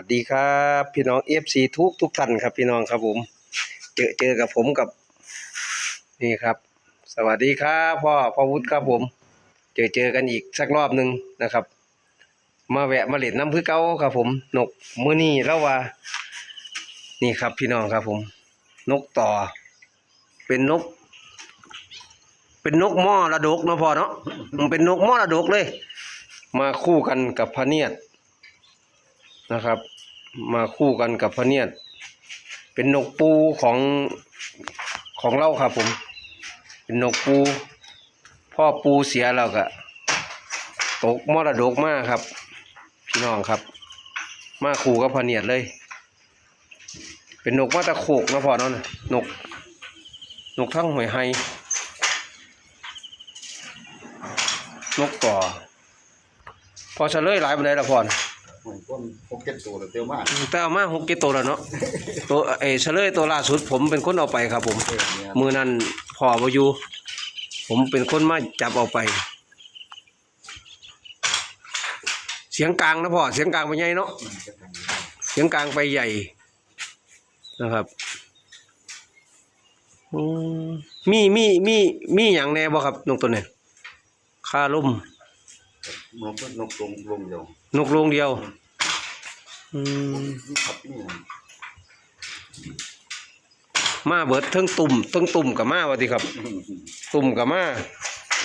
วัสดีครับ พี่น้องเอฟซีทุกทุกท่านครับ พี่น้องครับผม เจอเจอกับผมกับ นี่ครับ สวัสดีครับพ่อพ่อวุฒิครับผม เจอเจอกันอีกสักรอบหนึ่งนะครับ มาแวะมาเล่นน้ำพื้เก้าครับ ผม นกมือนี่แล้วว่า นี่ครับพี่น้องครับผม นกต่อ เป็นนก เป็นนกหม้อระดกเนาะพ่อเนาะมันเป็นนกหม้อระดกเลย มาคู่กันกับพะเนียดนะครับ มาคู่กันกับพะเนียด เป็นนกปูของของเราครับผม เป็นนกปู พ่อปูเสียแล้วก็ตกมรดกมากครับ พี่น้องครับ มาคู่กับพะเนียดเลย เป็นนกมาตะโขกนะพ่อเนาะน่ะนกนกทั้งหอยไฮนกต่อพอเฉลยหลายบันไดละพอนเหมือนก้นพกเก็ตตัวเตียวมากแต่เอามาหกเกตตัวแล้วเนาะตัวเออเฉลยตัวล่าสุดผมเป็นคนเอาไปครับ ผมเออเนี่ยมือนั้นพ่อบ่อยู่ผมเป็นคนมาจับเอาไป เสียงกลางนะพ่อเสียงกลางไปใหญ่เนาะมันจะทำเสียงกลางไปใหญ่นะครับอืมมีมีมีมีอย่างแน่บ่ครับนกตัวนี้ค่าล่มนกนกลงลงเดียวนกโรงเดียว อืมขับนี่มาเบิดทั้งตุ่มทั้งตุ่มกับมาว่าติครับ ตุ่มกับมา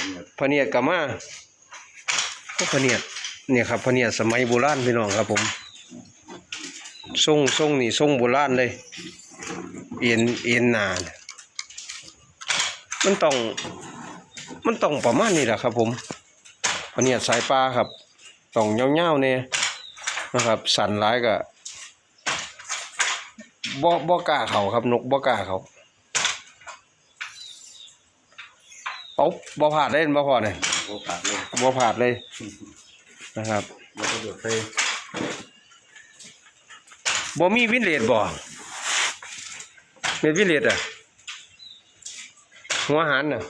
เนี่ยพเนียดกับมาโอ้พเนียดเนี่ยครับพเนียดสมัยโบราณพี่น้องครับผมทรงทรงนี่ทรงโบราณเลย เอ็นเอ็นนานมันต้อง มันต้องประมาณนี้แหละครับ ผมพเนียดสายปลาครับต้องเงาวๆเนี่ย นะครับ สั่นร้ายก็บ่บ่กล้าเขาครับนกบ่กล้าเขาเอาบ่ผาดเล่นบ่พอเนี่ยโอกาสเลยบ่ผาดเลยนะครับมันก็เดือดไปบ่มีวินเลดบ่เม็ดวินเลดอะหัวหันน่ะ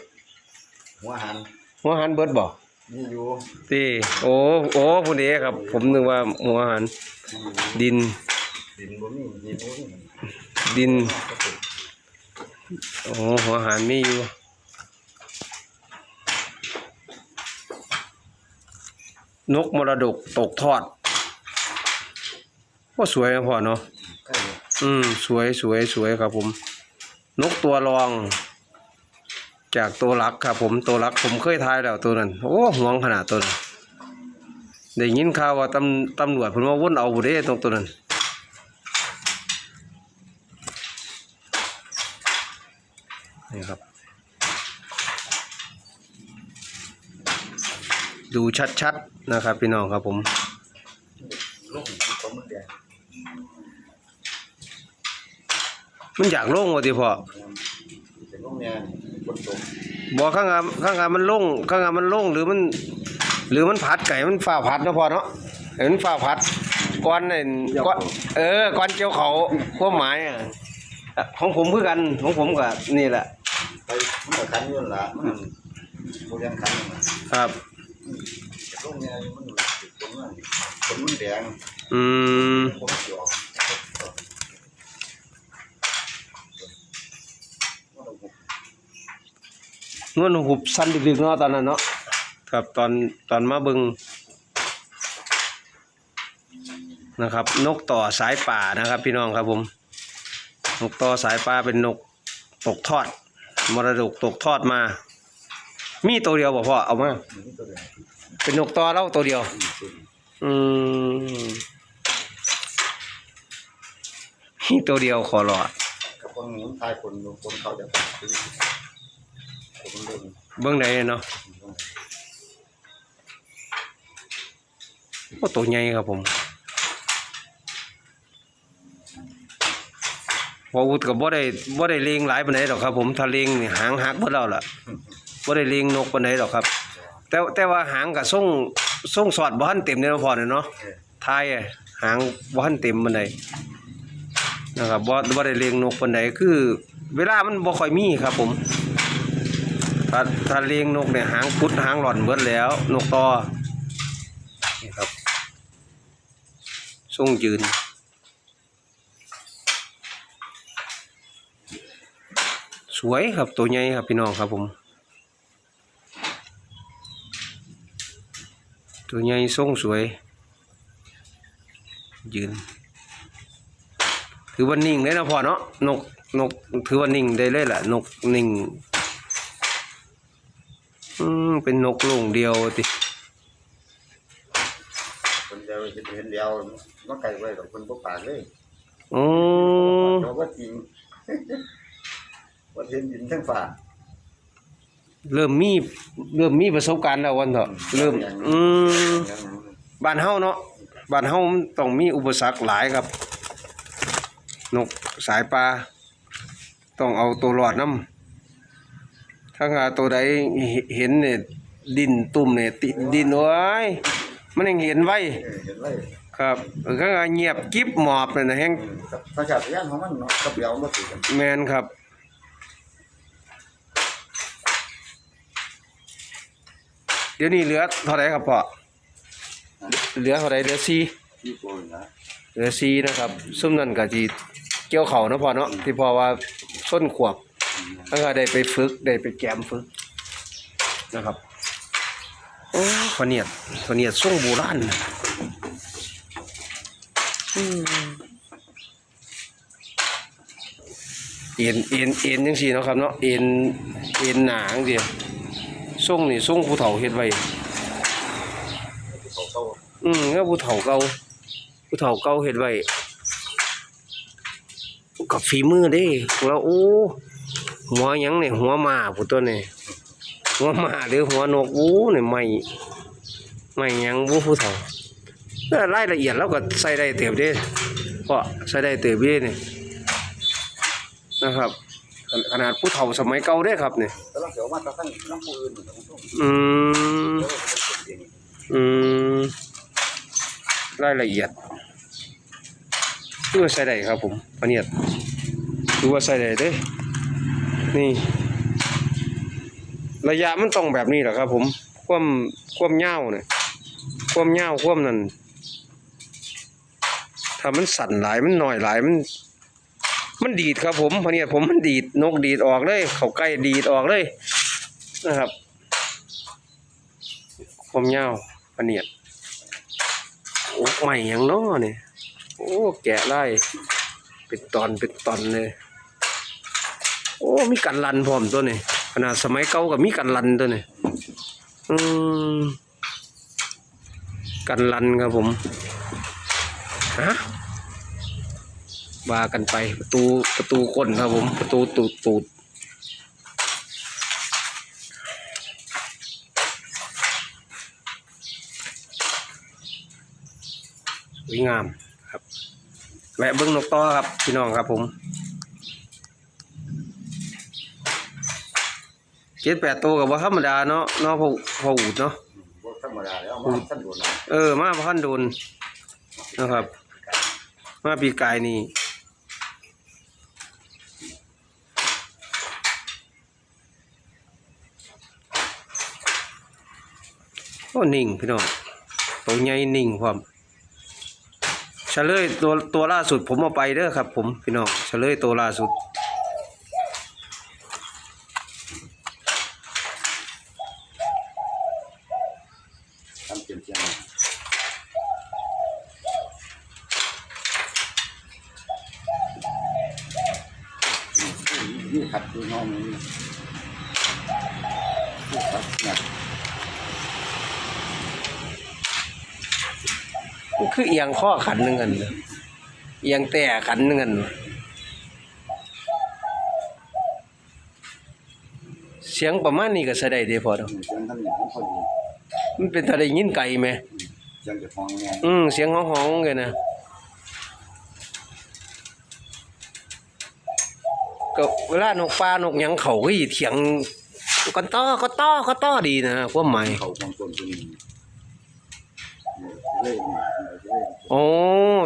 หัวหันหัวหันเบิดบ่ นี่อยู่ติโอ้โอ้ผู้นี้ครับ ผมนึกว่าหัวหันนี่อยู่ดิน ดินบ่มีดินบ่มีดินก็เป็นโอ้หัวหันมีอยู่นกมรดกตกทอดก็สวยนะพ่อเนาะใกล้เลยอืม สวยสวยสวยครับผม นกตัวรอง จากตัวรักครับผมตัวรักผมเคยทายแล้วตัวนั้น โอ้ห่วงขนาดตัวนั้นได้ยินข่าวว่าตำตำรวจเพิ่นว่าวนเอาบุเด้ตรงตัวนั้นนี่ครับ ดูชัดๆนะครับพี่น้องครับผมมันอยากโล่งวะทีพ่อ เป็นลงเนี่ยคนตกบอกข้างงามข้างงามมันโล่งข้างงามมันโล่งหรือมัน หรือมันผัดไก่มันฝ่าผัดเนาะพอเนาะเห็นฝ่าผัดก้อนเนี่ยก้อนเออก้อนเจียวเขาความหมายอะของผมคือกันของผมกับนี่แหละไปมันก็คันอยืนละมันโบราณคันน่ะครับแต่ลงเนี่ยมันติดตรงนั้นคนมันแดงอืมผมเขียว นวลหุบสั้นดึกๆเนาะตอนนั้นเนาะครับตอนตอนมาเบิงนะครับ นกต่อสายป่านะครับ พี่น้องครับผม นกต่อสายป่าเป็นนกตกทอด มรดกตกทอดมา มีตัวเดียวบ่พ่อเอามาเป็นนกต่อเล่าตัวเดียว อืมมีตัวเดียวขอรอดกับคนหนุนทายคนคนเขาจะ เดินเบื้องใดเนาะก็ตัวใหญ่ครับผมพออุดกับบ่ได้บ่ได้เลงหลายปานใดดอกครับผมถ้าเลงนี่หางหักเบิดแล้วล่ะบ่ได้เลงนกปานใดดอกครับ แต่แต่ว่าหางกับส่งส่งสอดบ่ทันเต็มเด้อพอเด้อเนาะทายอะหางบ่ทันเต็มปานใดนะครับบ่บ่ได้เลี้ยงนกปานใดคือ เวลามันบ่ค่อยมีครับผม ถ้าถ้าเลี้ยงนกเนี่ยหางพุดหางหล่อนเบิดแล้ว นกตอนี่ครับสูงยืนสวยครับตัวใหญ่ครับพี่น้องครับผม ตัวใหญ่ส่งสวย ยืน ถือว่านิ่งเลยนะพ่อเนาะนกนกถือว่านิ่งได้เลยแหละนกนิ่ง เป็นนกโลงเดียวติคนเดียวจะเห็นเดียวมันไกลไว้กับคนพวกปากเลยโอ้เราก็จริงว่าเห็นดินทั้งฝ่าเริ่มมีเริ่มมีประสบการณ์แล้ววันเถอะเริ่มอืมบ้านเฮาเนาะบ้านเฮามันต้องมีอุปสรรคหลายครับ นกสายปลาต้องเอาตัวรอดนํ ถ้าหาตัวใดเห็นเนี่ยดินตุ่มเนี่ยติดดินไว้ยมันยังเห็นไว้เออเห็นไว้ครับข้างหาเงียบกิ๊บหมอบเลยนะแฮงสัญชาตญาณของมันเนาะกับเดียวมันติดกันแมนครับเดี๋ยวนี้เหลือเท่าไหร่ครับพ่อเหลือเท่าไหร่เหลือสี่ที่โกนนะเหลือสี่นะครับซุ่มนั่นก็จีเกี่ยวเข่าเนาะพ่อเนาะที่พ่อว่าส้นขวบ แล้วก็ได้ไปฝึกได้ไปแกมฝึกนะครับโอ้ขอเนียดขอเนียดส่งโบราณนะอืมเอ็นเอ็นเอ็นจังซี่เนาะครับเนาะเอ็นเอ็นหนาจังซี่ส่งนี่ส่งผู้เฒ่าเฮ็ดไว้เขาเข้าอืมก็ผู้เฒ่าเก่าผู้เฒ่าเก่าเฮ็ดไว้กับฝีมือเด้แล้วโอ้ หัวยังเนี่ยหัวมาผู้ตัวนี่หัวมาหรือหัวนกอู้เนี่ยไม่ไม่ยังบู้ผู้เฒ่าแต่รายละเอียดเราก็ใส่ได้เต็มด้เพราะใส่ได้เต็มด้นี่นะครับ ขนาดผู้เฒ่าสมัยเก่าเด้ครับเนี่ยอืมอืมรายละเอียดคือว่าใส่ได้ครับผมอันเนี้ยคือว่าใส่ได้เด้ นี่ ระยะมันต้องแบบนี้แหละครับ ผมความความยาเนี่ยความยาความนั้นถ้ามันสั่นหลายมันหน่อยหลายมัน มันดีดครับผมพเนียผมมันดีดนกดีดออกเลยเขาใกล้ดีดออกเลยนะครับความยาพเนียโอ้ใหม่หยังน้อเนี่ยโอ้แกะไล่เป็นตอนเป็นตอนเลย โอ้มีกันลันพร้อมตัวนี่ขนาดสมัยเก่ากับมีกันลันตัวนี่อืมกันลันครับผมฮะว่ากันไปประตูประตูก้นครับผม ประตูตูดตูดสวยงามครับแวะเบิ้งนกต่อครับพี่น้องครับผม เจ็ดแปดตัวกับว่าธรรมดาเนาะเนาะพอพออูดเนาะบ่ธรรมดาแล้วมาสั้นโดนเออมาพันโดนนะครับ มาปีกายนี่โอ้นิ่งพี่น้องตัวใหญ่นิ่งความเฉลยตัวตัวล่าสุดผมเอาไปเด้อครับ ผมพี่น้องเฉลยตัวล่าสุด ทำเจียมเจียมนี่ขัดดูน้องนี่ขัดเนี่ย มันคือเอียงข้อขันหนึ่งกันเอียงแต่ขันหนึ่งกันเสียงประมาณนี้ก็แสดงได้พอดอกเสียงท่านอย่างพอดีมันเป็นทะเลยินไก่ไหมเสียงจะฟังไงอืมเสียงห้องๆเลยนนะก็เวลานกปลานกยังเขาก็อีเถียงกันต้อก็ต้อก็ต้อดีนะความหม่เขาของคนเป็นเล่น โอ้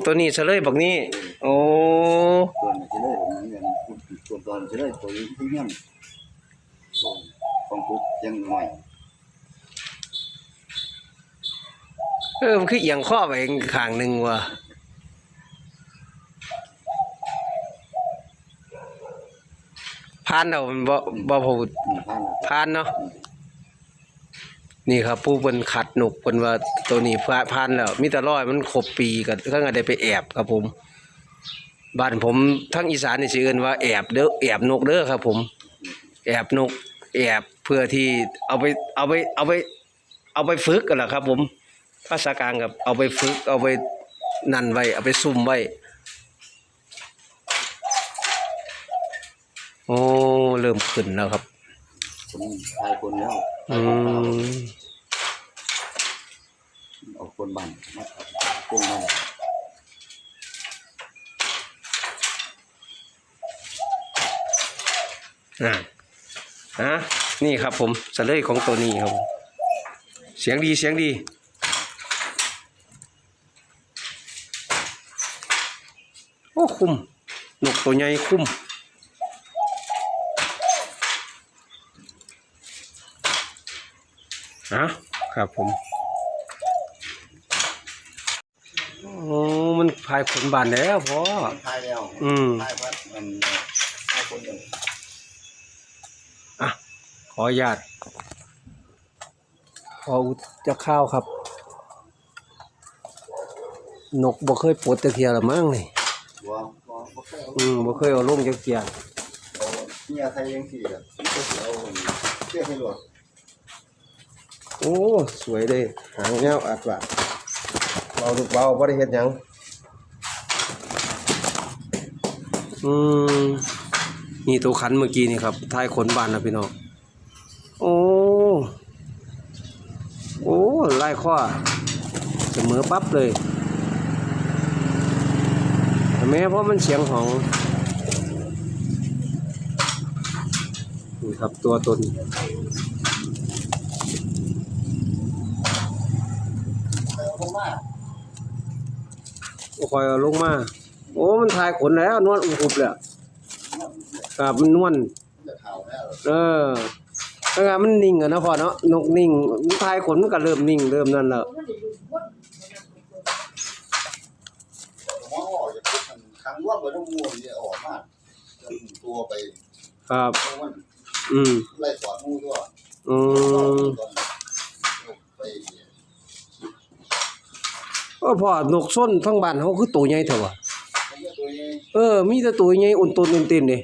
ตัวนี้เฉลยบักนี้ โอ้ตัวนี้จะเล่นเหมือนกันตัวตอนจะเล่นตัวนี้ที่เงี้ยของปุ๊บยังหน่อยเออมันคือเอียงข้อไปข้างหนึ่งว่ะพานเอามันบ่บ่พอวุฒิอืมท่านพานเนาะ นี่ครับผู้เพิ่นขัดหนุกเพิ่นว่าตัวนี้พาพานแล้วมีแต่ร้อยมันครบปีก็ก็ได้ไปแอบครับผมบ้านผมทั้งอีสานนี่สิเอินว่าแอบเด้อแอบนกเด้อครับ ผม แอบนก แอบเพื่อที่เอาไปเอาไปเอาไป เอาไปฝึกกันแหละครับ ผมภาษากลางกับเอาไปฝึก เอาไปนั่นไว้เอาไปซุ่มไว้โอ้เริ่มขึ้นแล้วครับ คนตายคนแล้วอืมเอาคนบ้านมาโกงมาอ่าฮะนี่ครับผมเสลยของตัวนี้ครับผมเสียงดีเสียงดีโอ้คุ้มนกตัวใหญ่คุ้ม ฮะครับผมโอ้มันพายผลบานแล้วพ่อตายแล้วอืมตายวัดมันตายคนเดียวอะขออนุญาตขออุจจะข้าวครับ นกบ่เคยปลดแต่เทียละมั้งนี่บัวบัวบัวแก้วอืมบ่เคยเอาลงจักเทียเอาเนี่ยไทยยังสี่อะก็เสียเอาเชื่อให้หลด โอ้ สวยเด้หางยาวอัดว่าเบาลูกเบาบ่ได้เฮ็ดหยังอืมนี่ตัวขันเมื่อกี้นี่ครับท้ายขนบานนะพี่น้องโอ้โอ้ไล่ข้อเสมอปั๊บเลยแม้เพราะมันเสียงของนี่ครับตัวตน เอาลงมาคอยเอาลงมา โอ้มันทายขนแล้ว นวลอุบๆแล้วครับมันนวลจะข่าวแล้วเออถ้ามันนิ่งอะนะพ่อเนาะนกนิ่งมันทายขนมันก็เริ่มนิ่งเริ่มนั่นแล้วหมอออกจากคุกมันครั้งว่าบ่ต้องมัวเนี่ยออกมาจนตัวไปครับ เพราะว่าอืมไล่สอนงูด้วยอืม ไป โอ้พ่อนกส้นทั้งบ้านเขาคือตัวใหญ่เถอะวะผมก็ตัวเองเออ มีแต่ตัวใหญ่อุ่นตนอุ่นเต้นเด้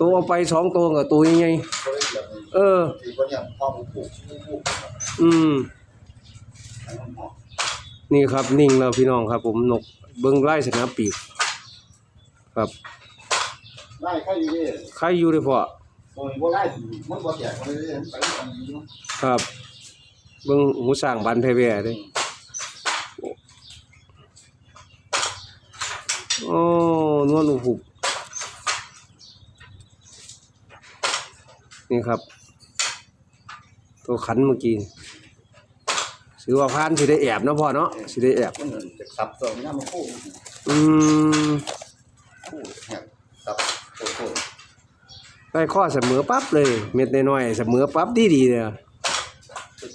ตัวเอาไปสองตัวกับตัวใหญ่ก็เลยแบบนี้ๆเออคือคนเนี่ยพ่อผูกผูกผูกอืมทั้งหมดนี่ครับนิ่งแล้วพี่น้องครับ ผมนกเบิ้งไล่สนามปีกครับไล่ใครอยู่นี่ใครอยู่เลยพ่อตัวนี้บ่ไล่มันบ่แตกมันเลยไปตรงนี้เนาะครับ เบิ่งหูสร้างบันไทแว่เด้โอ้นวลอุหุบนี่ครับ ตัวขันเมื่อกี้ถือว่าพานสิได้แอบเนาะพ่อเนาะสิได้แอบมันจะสับตัวนี้มันคู่อืมคู่แหบสับตัวคู่ได้ข้อเสมอปั๊บเลย เม็ดน้อยๆเสมอปั๊บดีๆเลยไป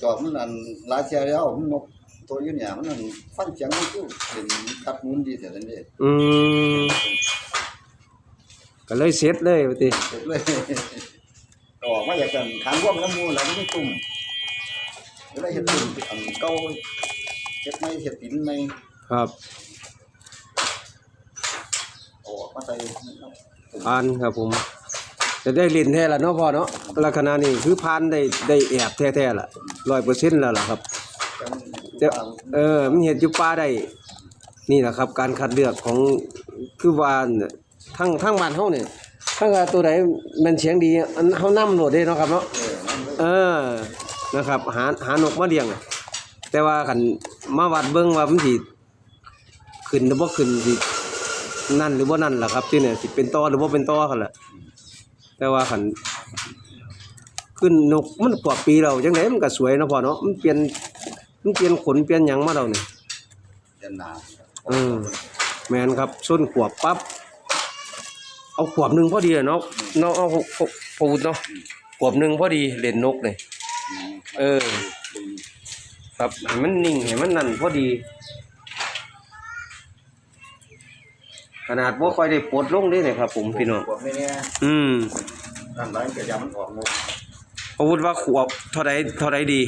จอบมันอันลาเชียแล้วมันนกตัวอยู่เนี่ยมันอันฟังเสียงมันคู่เห็นคัดมุนดีแต่นั้นเด้อืมก็เลยเสร็จเลยว่าติเสร็จเลยออกมาจากกันทางร่วมน้ำมูลแล้วมันไม่ตุ่มก็ได้เห็ดตุ่มอันเก่าเห็ดไม่เห็ดปินไม่ครับออกมาใส่พานครับผม จะได้เล่นแท้ละเนาะพ่อเนาะลักษณะนี้คือพานได้ได้แอบแท้ๆละร้อยเปอร์เซ็นต์แล้วล่ะครับจะเออมันเห็นอยู่ป่าได้นี่แหละครับ การคัดเลือกของคือว่านทั้งทั้งบ้านเฮาเนี่ยทั้าตัวใดมันเสียงดีอันเฮานำโหลดได้เนาะครับเนาะเออนะครับ หาหานกมาเลี้ยง แต่ว่าคันมาวัดเบิ่งว่ามันสิขึ้นหรือบ่าขึ้นสินั่นหรือบ่านั่นล่ะครับที่เนี่ยสิเป็นตอหรือบ่าเป็นตอคั่นล่ะ แต่ว่าคันขึ้นนกมันกว่าปีแล้วจังไดมันก็สวยเนาะพ่อเนาะมันเปลี่ยนมันเปลี่ยนขนเปลี่ยนหยังมาแล้วนี่ยันนาเออแม่นครับส้นขวบปั๊บเอาขวบหนึงพอดีอะเนาะเนาะเอาปูดเนาะขวบหนึงพอดีเล่นนกนี่เออ ครับให้มันนิ่งให้มันนั่นพอดี ขนาดบ่ค่อยได้ปลดลงเด้เนี่ยครับ ผมพี่น้องพวกนี้เนี่ยอืม นั่นร้านกระยำมันออกหมดอาวุธว่าขวบเท่าใดเท่าใดดี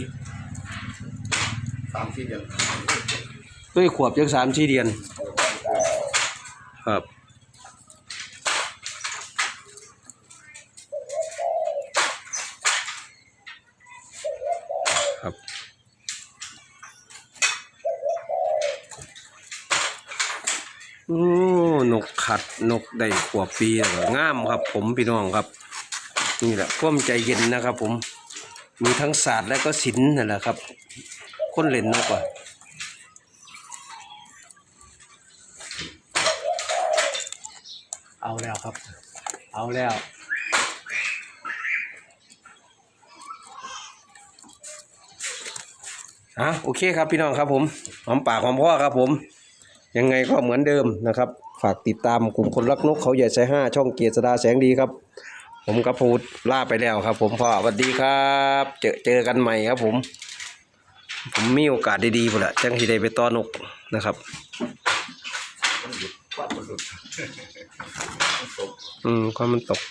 สามสี่เดือนด้วยขวบจักสามสี่เดือนครับครับโอ้นกขัดนกได้ขวบปีแล้วก็งามครับ ผมพี่น้องครับ นี่แหละควมใจเย็นนะครับผมมีทั้งศาสตร์และก็ศิลป์นั่นแหละครับคนเล่นนกอะเอาแล้วครับ เอาแล้วอะโอเคครับพี่น้องครับผมหอมปากหอมคอครับผม ยังไงก็เหมือนเดิมนะครับ ฝากติดตามกลุ่มคนรักนกเขาใหญ่ใจห้าช่องเกียรติสดาแสงดีครับ ผมกับพูดล่าไปแล้วครับ ผมพ่อสวัสดีครับ เจอเจอกันใหม่ครับ ผม ผมมีโอกาสดีๆพุ่นละจังที่ได้ไปต้อนกนะครับอืมความมันตก